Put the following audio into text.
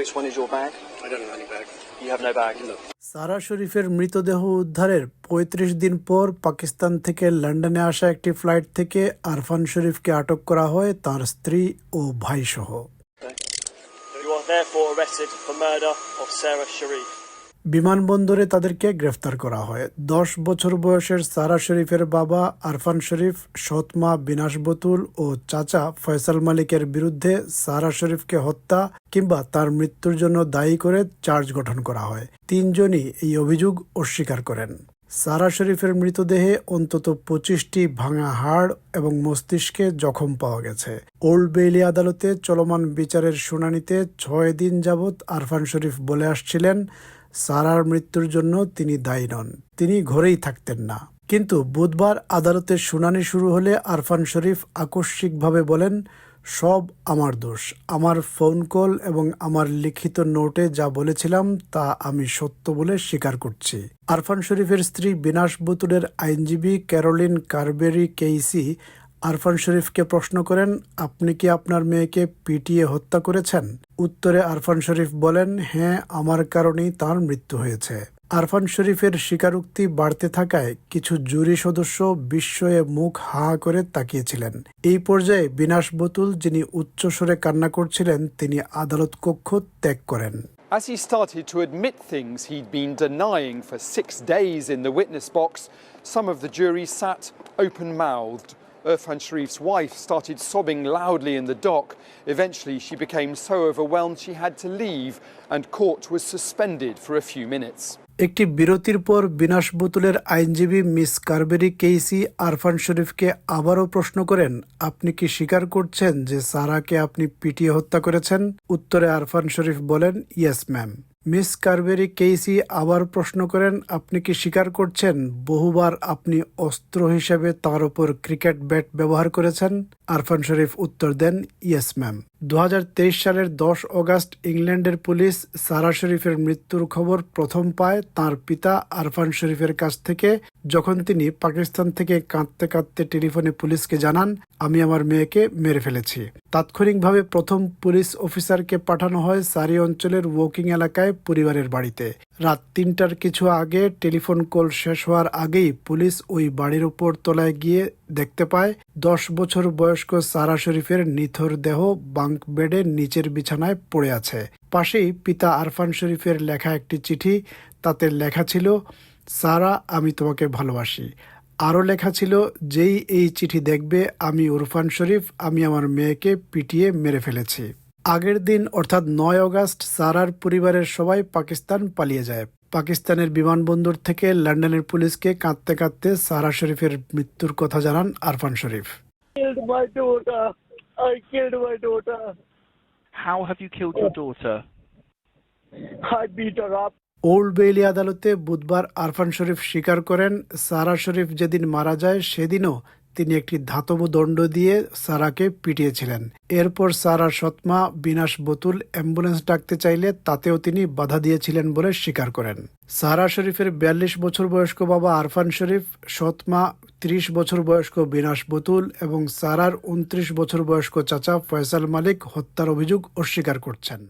Which one is your bag? I don't have any bag. You have no bag. No. সারা শরীফের মৃতদেহ উদ্ধারের ৩৫ দিন পর পাকিস্তান থেকে লন্ডনে আসা একটি ফ্লাইট থেকে আরফান শরীফকে আটক করা হয় তার স্ত্রী ও ভাইসহ You are therefore arrested for murder of Sarah Sharif. বিমানবন্দরে তাদেরকে গ্রেফতার করা হয়। দশ বছর বয়সের সারা শরীফের বাবা আরফান শরীফ, সৎমা বিনাশ বতুল ও চাচা ফয়সাল মালিকের বিরুদ্ধে সারা শরীফকে হত্যা কিংবা তার মৃত্যুর জন্য দায়ী করে চার্জ গঠন করা হয়। তিনজনই এই অভিযোগ অস্বীকার করেন। সারা শরীফের মৃতদেহে অন্তত পঁচিশটি ভাঙা হাড় এবং মস্তিষ্কে জখম পাওয়া গেছে। ওল্ড বেইলি আদালতে চলমান বিচারের শুনানিতে ছয় দিন যাবৎ আরফান শরীফ বলে আসছিলেন সারার মৃত্যুর জন্য তিনি দায়ী নন। তিনি ঘরেই থাকতেন না। কিন্তু বুধবার আদালতের শুনানি শুরু হলে আরফান শরীফ আকস্মিকভাবে বলেন, সব আমার দোষ। আমার ফোন কল এবং আমার লিখিত নোটে যা বলেছিলাম তা আমি সত্য বলে স্বীকার করছি। আরফান শরীফের স্ত্রী বিনাশ বুতুলের আইনজীবী ক্যারোলিন কারবেরি কেইসি আরফান শরীফকে প্রশ্ন করেন, আপনি কি আপনার মেয়েকে পিটিয়ে হত্যা করেছেন? উত্তরে আরফান শরীফ বলেন হ্যাঁ আমার কারণেই তার মৃত্যু হয়েছে আরফান শরীফের স্বীকারোক্তি বাড়তে থাকায় কিছু জুরি সদস্য বিস্ময়ে মুখ হা করে তাকিয়েছিলেন এই পর্যায়ে বিনাশ বতুল যিনি উচ্চস্বরে কান্না করছিলেন তিনি আদালত কক্ষ ত্যাগ করেন As he started to admit things he'd been denying for six days in the witness box, some of the jury sat open mouthed. Irfan Sharif's wife started sobbing loudly in the dock. Eventually, she became so overwhelmed she had to leave, and court was suspended for a few minutes. একটি বিরতির পর বিনাশ বুতুলের আইনজীবী miss Carberry KC Arfan শরীফকে আবারও প্রশ্ন করেন আপনি কি স্বীকার করছেন যে সারাকে আপনি পিটিয়ে হত্যা করেছেন উত্তরে আরফান শরীফ বলেন yes ma'am miss Carberry K C আবার প্রশ্ন করেন, আপনি কি স্বীকার করছেন বহুবার আপনি অস্ত্র হিসেবে তার উপর ক্রিকেট ব্যাট ব্যবহার করেছেন? আরফান শরীফ উত্তর দেন ইয়েস ম্যাম দু হাজার তেইশ সালের দশ অগাস্ট ইংল্যান্ডের পুলিশ সারা শরীফের মৃত্যুর খবর প্রথম পায় তার পিতা আরফান শরীফের কাছ থেকে। যখন তিনি পাকিস্তান থেকে কাঁদতে কাঁদতে টেলিফোনে পুলিশকে জানান, আমি আমার মেয়েকে মেরে ফেলেছি। তাৎক্ষণিকভাবে প্রথম পুলিশ অফিসারকে পাঠানো হয় সারি অঞ্চলের ওয়াকিং এলাকায় পরিবারের বাড়িতে। রাত তিনটার কিছু আগে টেলিফোন কল শেষ হওয়ার আগেই পুলিশ ওই বাড়ির উপর তলায় গিয়ে দেখতে পায়, দশ বছর বয়স্ক সারা শরীফের নিথর দেহ বাঙ্ক বেডের নিচের বিছানায় পড়ে আছে। পাশেই পিতা আরফান শরীফের লেখা একটি চিঠি, তাতে লেখা ছিল, সারা, আমি তোমাকে ভালোবাসি। আরও লেখা ছিল, যেই এই চিঠি দেখবে, আমি উরফান শরীফ, আমি আমার মেয়েকে পিটিয়ে মেরে ফেলেছি। আগের দিন, অর্থাৎ নয় অগাস্ট, সারার পরিবারের সবাই পাকিস্তান পালিয়ে যায়। পাকিস্তানের বিমানবন্দর থেকে লন্ডনের পুলিশকে কাঁদতে কাঁদতে সারা শরীফের মৃত্যুর কথা জানান Arfan Sharif. Killed my daughter. I killed my daughter. How have you killed your daughter? I beat her up. Old Bailey আদালতে বুধবার আরফান শরীফ স্বীকার করেন সারা শরীফ যেদিন মারা যায় সেদিনও তিনি একটি ধাতব দণ্ড দিয়ে সারাকে পিটিয়েছিলেন। এরপর সারা সৎমা, বিনাশ বতুল, অ্যাম্বুলেন্স ডাকতে চাইলে তাতেও তিনি বাধা দিয়েছিলেন বলে স্বীকার করেন। সারা শরীফের বিয়াল্লিশ বছর বয়স্ক বাবা আরফান শরীফ, সৎমা, ত্রিশ বছর বয়স্ক বিনাশ বতুল এবং সারার উনত্রিশ বছর বয়স্ক চাচা ফয়সাল মালিক হত্যার অভিযোগ অস্বীকার করছেন।